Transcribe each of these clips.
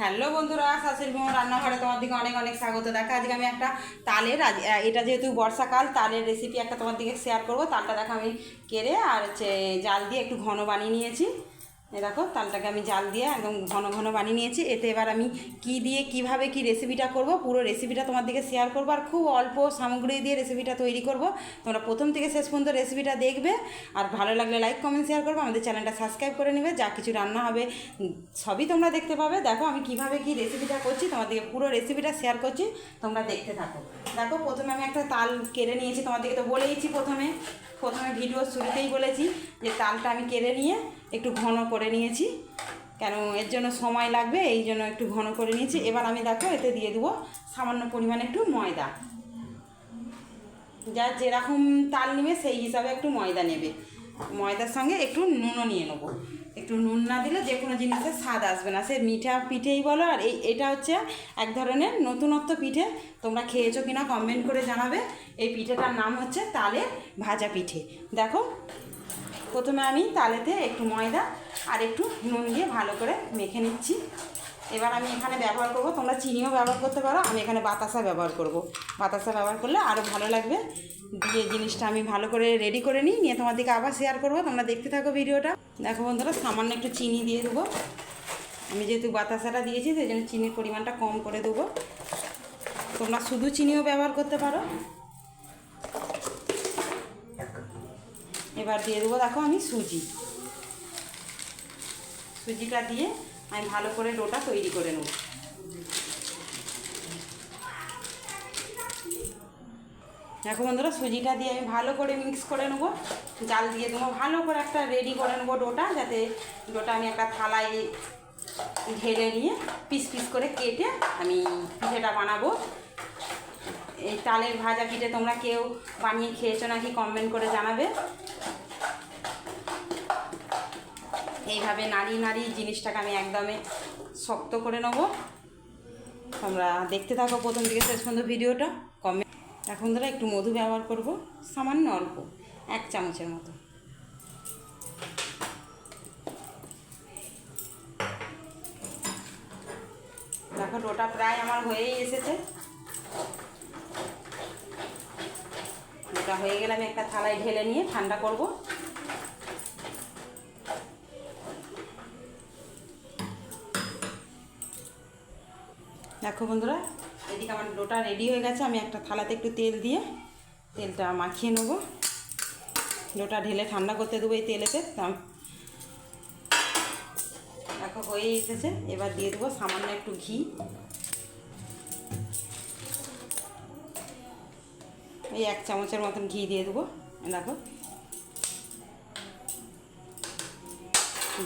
Hello বন্ধুরা, শাশুড়ি মোহন রান্নাঘরে তোমার দিকে অনেক অনেক স্বাগত। দেখা, আজকে আমি একটা তালের আজ এটা যেহেতু বর্ষাকাল, তালের রেসিপি একটা তোমার দিকে শেয়ার করব। তালটা দেখো আমি কেড়ে আর হচ্ছে জাল দিয়ে একটু ঘন বানিয়ে নিয়েছি। এই দেখো, তালটাকে আমি জাল দিয়ে একদম ঘন ঘন বানিয়ে নিয়েছি। এতে এবার আমি কি দিয়ে, কীভাবে কি রেসিপিটা করব, পুরো রেসিপিটা তোমার দিকে শেয়ার করব আর খুব অল্প সামগ্রী দিয়ে রেসিপিটা তৈরি করব। তোমরা প্রথম থেকে শেষ পর্যন্ত রেসিপিটা দেখবে। আর ভালো লাগলে লাইক কমেন্ট শেয়ার করবে। আমাদের চ্যানেলটা সাবস্ক্রাইব করে নেবে। যা কিছু রান্না হবে সবই তোমরা দেখতে পাবে। দেখো, আমি কীভাবে কি রেসিপিটা করছি তোমাদেরকে পুরো রেসিপিটা শেয়ার করছি। তোমরা দেখতে থাকো। দেখো, প্রথমে আমি একটা তাল কেড়ে নিয়েছি তোমাদেরকে তো বলেইছি প্রথমে। প্রথমে ভিডিও শুরুতেই বলেছি যে তালটা আমি কেড়ে নিয়ে একটু ঘন করে নিয়েছি। কেন এর জন্য সময় লাগবে, এই জন্য একটু ঘন করে নিয়েছি। এবার আমি দেখো, এতে দিয়ে দেবো সামান্য পরিমাণে একটু ময়দা। যার যেরকম তাল নেবে, সেই হিসাবে একটু ময়দা নেবে। ময়দার সঙ্গে একটু নুনও নিয়ে নেব। একটু নুন না দিলে যে কোনো জিনিসের স্বাদ আসবে না। সে মিঠা পিঠেই বলো, আর এই, এটা হচ্ছে এক ধরনের নতুনত্ব পিঠে। তোমরা খেয়েছো কিনা কমেন্ট করে জানাবে। এই পিঠেটার নাম হচ্ছে তালের ভাজা পিঠে। দেখো প্রথমে আমি তালেতে একটু ময়দা আর একটু নুন দিয়ে ভালো করে মেখে নিচ্ছি। এবার আমি এখানে ব্যবহার করব, তোমরা চিনিও ব্যবহার করতে পারো, আমি এখানে বাতাসা ব্যবহার করব। বাতাসা ব্যবহার করলে আরও ভালো লাগবে। দিয়ে জিনিসটা আমি ভালো করে রেডি করে নিই, নিয়ে তোমাদেরকে আবার শেয়ার করব, তোমরা দেখতে থাকো ভিডিওটা। দেখো বন্ধুরা, সামান্য একটু চিনি দিয়ে দেবো। আমি যেহেতু বাতাসাটা দিয়েছি, সেই জন্য চিনির পরিমাণটা কম করে দেবো। তোমরা শুধু চিনিও ব্যবহার করতে পারো। এবার দিয়ে দেবো, দেখো আমি সুজি। সুজিটা দিয়ে আমি ভালো করে ডোটা তৈরি করে নেব। দেখো বন্ধুরা, সুজিটা দিয়ে আমি ভালো করে মিক্স করে নেব। জাল দিয়ে দেবো, ভালো করে একটা রেডি করে নেব ডোটা, যাতে ডোটা আমি একটা থালায় ঢেলে নিয়ে পিস পিস করে কেটে আমি পিঠেটা বানাবো। এই তালের ভাজা পিঠে তোমরা কেউ বানিয়ে খেয়েছো নাকি কমেন্ট করে জানাবে? এইভাবে নাড়ি নাড়ি জিনিসটাকে আমি একদমই শক্ত করে নেব। তোমরা দেখতে থাকো প্রথম থেকে শেষ পর্যন্ত ভিডিওটা। কমে এখন ধরো একটু মধু ব্যবহার করব, সামান্য অল্প, এক চামচের মতো। দেখো ডোটা প্রায় আমার হয়েই এসেছে। ডোটা হয়ে গেলে আমি একটা থালায় ঢেলে নিয়ে ঠান্ডা করব। দেখো বন্ধুরা, এদিকে আমার ডোটা রেডি হয়ে গেছে। আমি একটা থালাতে একটু তেল দিয়ে তেলটা মাখিয়ে নেব। ডোটা ঢেলে ঠান্ডা করতে দেবো এই তেলেতে। দেখো হয়ে এসেছে। এবার দিয়ে দেবো সামান্য একটু ঘি। এই এক চামচের মতন ঘি দিয়ে দেবো। দেখো।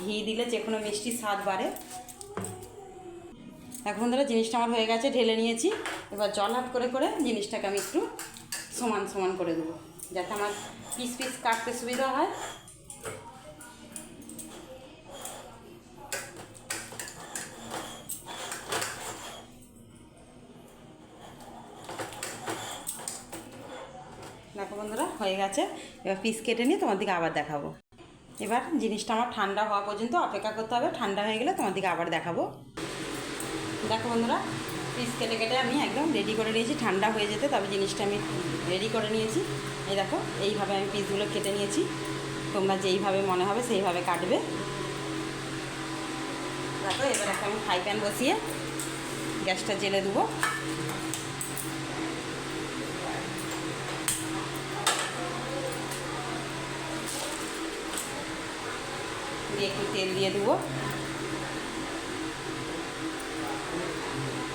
ঘি দিলে যে কোনো মিষ্টি স্বাদ বাড়ে। এখন ধরো জিনিসটা আমার হয়ে গেছে, ঢেলে নিয়েছি। এবার জল হাত করে করে জিনিসটাকে আমি একটু সমান সমান করে দেবো, যাতে আমার পিস পিস কাটতে সুবিধা হয়। বন্ধুরা, হয়ে গেছে। এবার পিস কেটে নিয়ে তোমার দিকে আবার দেখাবো। এবার জিনিসটা আমার ঠান্ডা হওয়া পর্যন্ত অপেক্ষা করতে হবে। ঠান্ডা হয়ে গেলে তোমার দিকে আবার দেখাবো। দেখো বন্ধুরা পিস কেটে কেটে আমি একদম রেডি করে নিয়েছি। ঠান্ডা হয়ে যেতে তবে জিনিসটা আমি রেডি করে নিয়েছি। এই দেখো, এইভাবে আমি পিসগুলো কেটে নিয়েছি। তোমরা যেইভাবে মনে হবে সেইভাবে কাটবে। দেখো, এবার একটা আমি ফ্রাই প্যান বসিয়ে গ্যাসটা জেলে দেবো। দিয়ে একটু তেল দিয়ে দেবো।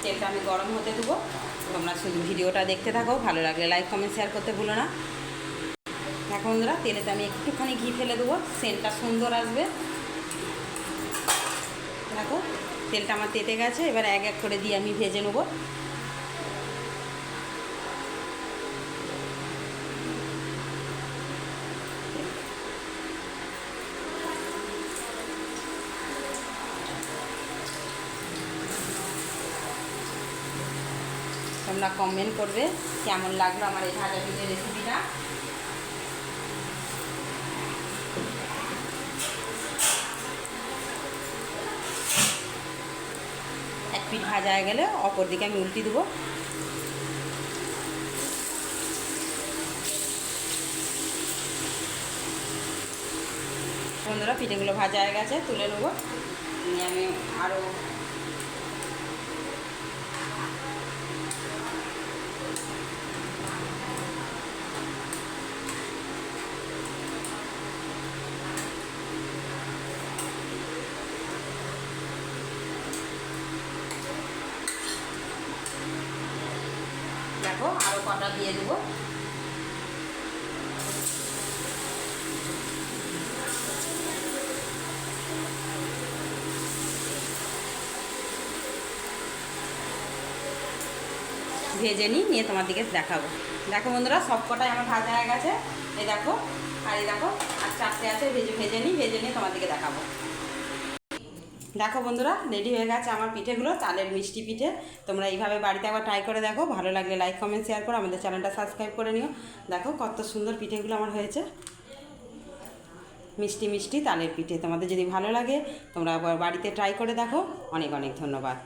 তেলটা আমি গরম হতে দেবো। তোমরা শুধু ভিডিওটা দেখতে থাকো, ভালো লাগলে লাইক কমেন্ট শেয়ার করতে ভুলো না। এখন বন্ধুরা, তেলেতে আমি একটুখানি ঘি ফেলে দেবো, সেন্টটা সুন্দর আসবে। দেখো, তেলটা আমার তেতে গেছে, এবার এক এক করে দিয়ে আমি ভেজে নেব। তোমরা কমেন্ট করবে কেমন লাগল আমার এই ভাজা পিঠের রেসিপিটা এক পিঠ ভাজা হয়ে গেলে অপর দিকে আমি উল্টি দেবো। বন্ধুরা, পিঠেগুলো ভাজা হয়ে গেছে, তুলে নেব। আমি আরও দিয়ে দেবো। ভেজে নিই নিয়ে তোমার দিকে দেখাবো। দেখো বন্ধুরা, সব কটাই আমার ভাজা হয়ে গেছে। এই দেখো, আর এই দেখো, আর চারটে আছে, ভেজে ভেজে নিই ভেজে নিয়ে তোমার দিকে দেখাবো। দেখো বন্ধুরা রেডি হয়ে গেছে আমার পিঠেগুলো, চালের মিষ্টি পিঠে। তোমরা এইভাবে বাড়িতে একবার ট্রাই করে দেখো, ভালো লাগলে লাইক কমেন্ট শেয়ার করো, আমাদের চ্যানেলটা সাবস্ক্রাইব করে নিও। দেখো কত সুন্দর পিঠেগুলো আমার হয়েছে। মিষ্টি মিষ্টি তালের পিঠে, তোমাদের যদি ভালো লাগে, তোমরা বাড়িতে ট্রাই করে দেখো। অনেক অনেক ধন্যবাদ।